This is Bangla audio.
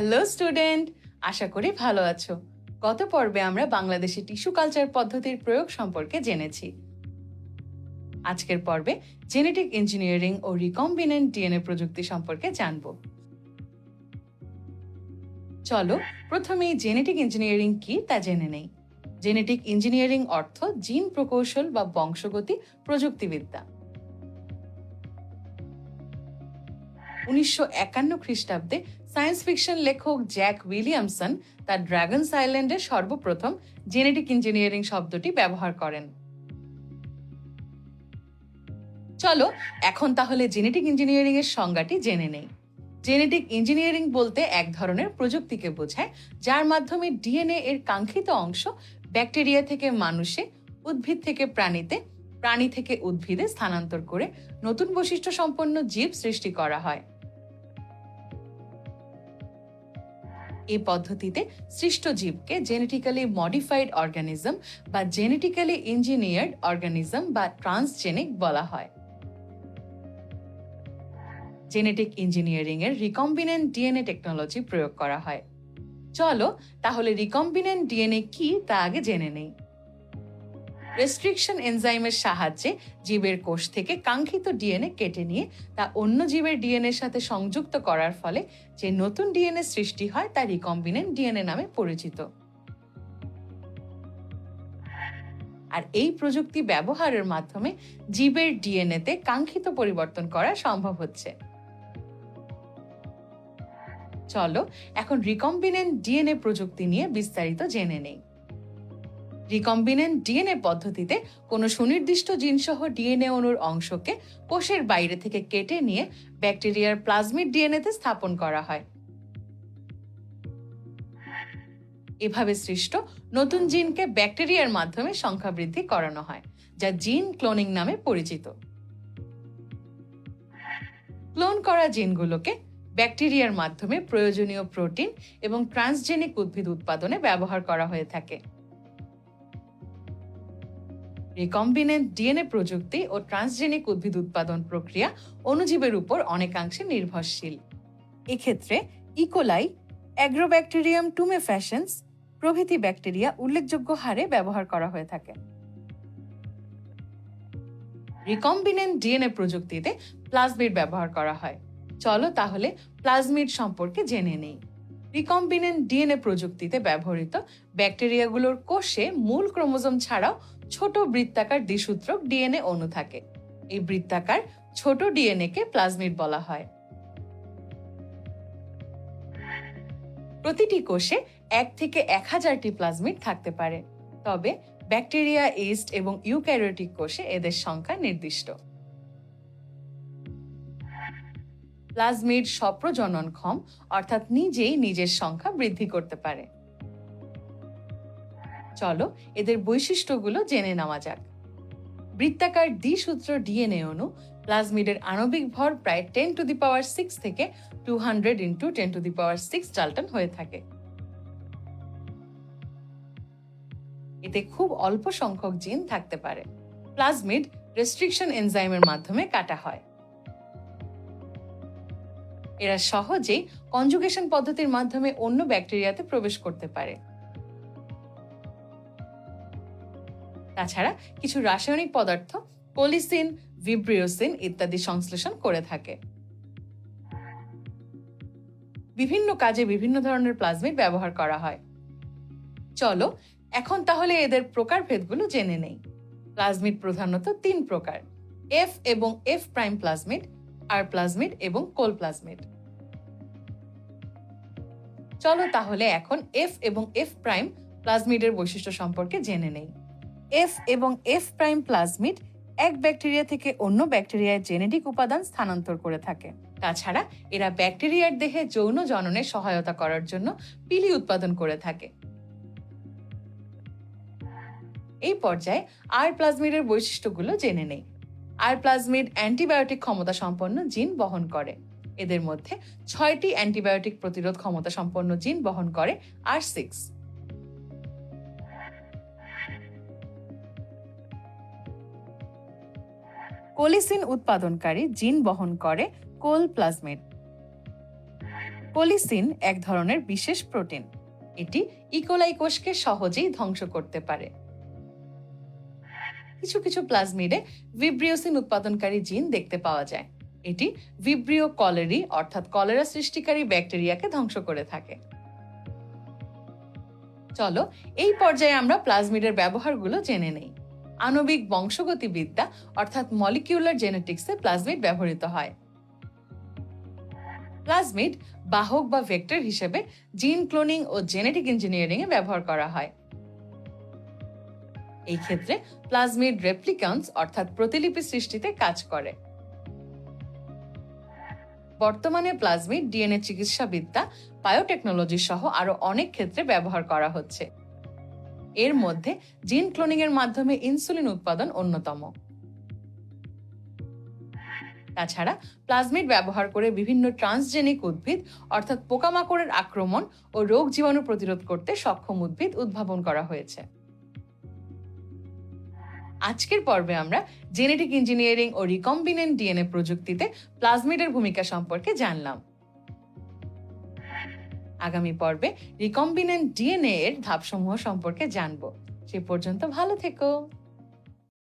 হ্যালো স্টুডেন্ট, আশা করি ভালো আছো। গত পর্বে আমরা বাংলাদেশি টিস্যু কালচার পদ্ধতির প্রয়োগ সম্পর্কে জেনেছি। আজকের পর্বে জেনেটিক ইঞ্জিনিয়ারিং ও রিকম্বিনেন্ট ডিএনএ প্রযুক্তি সম্পর্কে জানব। চলো প্রথমেই জেনেটিক ইঞ্জিনিয়ারিং কি তা জেনে নেই। জেনেটিক ইঞ্জিনিয়ারিং অর্থ জিন প্রকৌশল বা বংশগতি প্রযুক্তিবিদ্যা। উনিশশো একান্ন খ্রিস্টাব্দে সায়েন্স ফিকশন লেখক জ্যাক উইলিয়ামসন তার ড্রাগনস আইল্যান্ডে সর্বপ্রথম জেনেটিক ইঞ্জিনিয়ারিং শব্দটি ব্যবহার করেন। চলো এখন তাহলে জেনেটিক ইঞ্জিনিয়ারিং এর সংজ্ঞাটি জেনে নেই। জেনেটিক ইঞ্জিনিয়ারিং বলতে এক ধরনের প্রযুক্তিকে বোঝায়, যার মাধ্যমে ডিএনএ এর কাঙ্ক্ষিত অংশ ব্যাকটেরিয়া থেকে মানুষে, উদ্ভিদ থেকে প্রাণীতে, প্রাণী থেকে উদ্ভিদে স্থানান্তর করে নতুন বৈশিষ্ট্য সম্পন্ন জীব সৃষ্টি করা হয়। এই পদ্ধতিতে সৃষ্ট জীবকে জেনেটিক্যালি মডিফাইড অর্গানিজম বা জেনেটিক্যালি ইঞ্জিনিয়ার্ড অর্গানিজম বা ট্রান্সজেনিক বলা হয়। জেনেটিক ইঞ্জিনিয়ারিং এর রিকম্বিনেন্ট ডিএনএ টেকনোলজি প্রয়োগ করা হয়। চলো তাহলে রিকম্বিনেন্ট ডিএনএ কি তা আগে জেনে নেই। রেস্ট্রিকশন এনজাইমের সাহায্যে জীবের কোষ থেকে কাঙ্ক্ষিত ডিএনএ কেটে নিয়ে তা অন্য জীবের ডিএনএর সাথে সংযুক্ত করার ফলে যে নতুন ডিএনএ সৃষ্টি হয় তা রিকম্বিনেন্ট ডিএনএ নামে পরিচিত। আর এই প্রযুক্তি ব্যবহারের মাধ্যমে জীবের ডিএনএতে কাঙ্ক্ষিত পরিবর্তন করা সম্ভব হচ্ছে। চলো, এখন রিকম্বিনেন্ট ডিএনএ প্রযুক্তি নিয়ে বিস্তারিত জেনে নেই। রিকম্বিনেন্ট ডিএনএ পদ্ধতিতে কোনো সুনির্দিষ্ট জিনসহ ডিএনএ অণুর অংশকে কোষের বাইরে থেকে কেটে নিয়ে ব্যাকটেরিয়ার প্লাজমিড ডিএনএতে স্থাপন করা হয়। এভাবে সৃষ্ট নতুন জিনকে ব্যাকটেরিয়ার মাধ্যমে সংখ্যা বৃদ্ধি করানো হয়, যা জিন ক্লোনিং নামে পরিচিত। ক্লোন করা জিনগুলোকে ব্যাকটেরিয়ার মাধ্যমে প্রয়োজনীয় প্রোটিন এবং ট্রান্সজেনিক উদ্ভিদ উৎপাদনে ব্যবহার করা হয়ে থাকে। রিকম্বিনেন্ট ডিএনএ প্রযুক্তি ও ট্রান্সজেনিক উদ্ভিদ উৎপাদন প্রক্রিয়া অণুজীবের উপর অনেকাংশে নির্ভরশীল। এক্ষেত্রে ইকোলাই অ্যাগ্রোব্যাকটেরিয়াম টুমেফ্যাশনস প্রভৃতি ব্যাকটেরিয়া উল্লেখযোগ্য হারে ব্যবহার করা হয়ে থাকে। রিকম্বিনেন্ট ডিএনএ প্রযুক্তিতে প্লাজমিড ব্যবহার করা হয়। চলো তাহলে প্লাজমিড সম্পর্কে জেনে নেই। রিকম্বিনেন্ট ডিএনএ প্রযুক্তিতে ব্যবহৃত ব্যাকটেরিয়াগুলোর কোষে মূল ক্রোমোজোম ছাড়াও ছোট বৃত্তাকার দ্বিসূত্রক ডিএনএ অণু থাকে। এই বৃত্তাকার ছোট ডিএনএ কে প্লাজমিড বলা হয়। প্রতিটি কোষে এক থেকে এক হাজারটি প্লাজমিড থাকতে পারে। তবে ব্যাকটেরিয়া, ইস্ট এবং ইউক্যারিওটিক কোষে এদের সংখ্যা নির্দিষ্ট। প্লাজমিড স্বপ্রজননক্ষম অর্থাৎ নিজেই নিজের সংখ্যা বৃদ্ধি করতে পারে। চলো এদের বৈশিষ্ট্যগুলো জেনে নেওয়া যাক। বৃত্তাকার দ্বিসূত্র ডিএনএ অণু প্লাজমিডের আণবিক ভর প্রায় ten to the power six থেকে two hundred into ten to the power six dalton হয়ে থাকে। এতে খুব অল্প সংখ্যক জিন থাকতে পারে। প্লাজমিড রেস্ট্রিকশন এনজাইমের মাধ্যমে কাটা হয়। এরা সহজেই কনজুগেশন পদ্ধতির মাধ্যমে অন্য ব্যাকটেরিয়াতে প্রবেশ করতে পারে। তাছাড়া কিছু রাসায়নিক পদার্থ পলিসিন ভিব্রিওসিন ইত্যাদি সংশ্লেষণ করে থাকে। বিভিন্ন কাজে বিভিন্ন ধরনের প্লাজমিড ব্যবহার করা হয়। চলো, এখন তাহলে এদের প্রকারভেদগুলো জেনে নেই। প্লাজমিড প্রধানত তিন প্রকার এফ এবং F prime plasmid R plasmid এবং কোল প্লাজমিড চলো তাহলে এখন এফ এবং এফ প্রাইম প্লাজমিডের বৈশিষ্ট্য সম্পর্কে জেনে নেই। এফ এবং এফ প্রাইম প্লাজমিড এক ব্যাকটেরিয়া থেকে অন্য ব্যাকটেরিয়ার জেনেটিক উপাদান স্থানান্তর করে থাকে। তাছাড়া এরা ব্যাকটেরিয়ার দেহে যৌন জননে সহায়তা করার জন্য পিলি উৎপাদন করে থাকে। এই পর্যায়ে আর প্লাজমিডের বৈশিষ্ট্যগুলো জেনে নেই। আর প্লাজমিড অ্যান্টিবায়োটিক ক্ষমতা সম্পন্ন জিন বহন করে। এদের মধ্যে ছয়টি অ্যান্টিবায়োটিক প্রতিরোধ ক্ষমতা সম্পন্ন জিন বহন করে আর সিক্স কোলিসিন উৎপাদনকারী জিন বহন করে কোল প্লাজমিড কোলিসিন এক ধরনের বিশেষ প্রোটিন। এটি ইকোলাই কোষকে সহজেই ধ্বংস করতে পারে। কিছু কিছু প্লাজমিডে ভিব্রিওসিন উৎপাদনকারী জিন দেখতে পাওয়া যায়। এটি ভিব্রিও কলেরি অর্থাৎ কলেরা সৃষ্টিকারী ব্যাকটেরিয়াকে ধ্বংস করে থাকে। চলো, এই পর্যায়ে আমরা প্লাজমিডের ব্যবহারগুলো জেনে নেই। আণবিক বংশগতিবিদ্যা, অর্থাৎ মলিকিউলার জেনেটিক্সে প্লাজমিড ব্যবহৃত হয়। প্লাজমিড বাহক বা ভেক্টর হিসেবে জিন ক্লোনিং ও জেনেটিক ইঞ্জিনিয়ারিং এ ব্যবহার করা হয়। এই ক্ষেত্রে প্লাজমিড রেপ্লিকান্স অর্থাৎ প্রতিলিপি সৃষ্টিতে কাজ করে। বর্তমানে প্লাজমিড ডিএনএ চিকিৎসাবিদ্যা বায়োটেকনোলজি সহ আরও অনেক ক্ষেত্রে ব্যবহার করা হচ্ছে। এর মধ্যে জিন ক্লোনিং এর মাধ্যমে ইনসুলিন উৎপাদন অন্যতম। তাছাড়া প্লাজমিড ব্যবহার করে বিভিন্ন ট্রান্সজেনিক উদ্ভিদ, অর্থাৎ পোকামাকড়ের আক্রমণ ও রোগ জীবাণু প্রতিরোধ করতে সক্ষম উদ্ভিদ উদ্ভাবন করা হয়েছে। আজকের পর্বে আমরা জেনেটিক ইঞ্জিনিয়ারিং ও রিকম্বিনেন্ট ডিএনএ প্রযুক্তিতে প্লাজমিডের ভূমিকা সম্পর্কে জানলাম। আগামী পর্বে রিকম্বিনেন্ট ডিএনএ এর ধাপসমূহ সম্পর্কে জানব। সে পর্যন্ত ভালো থেকো।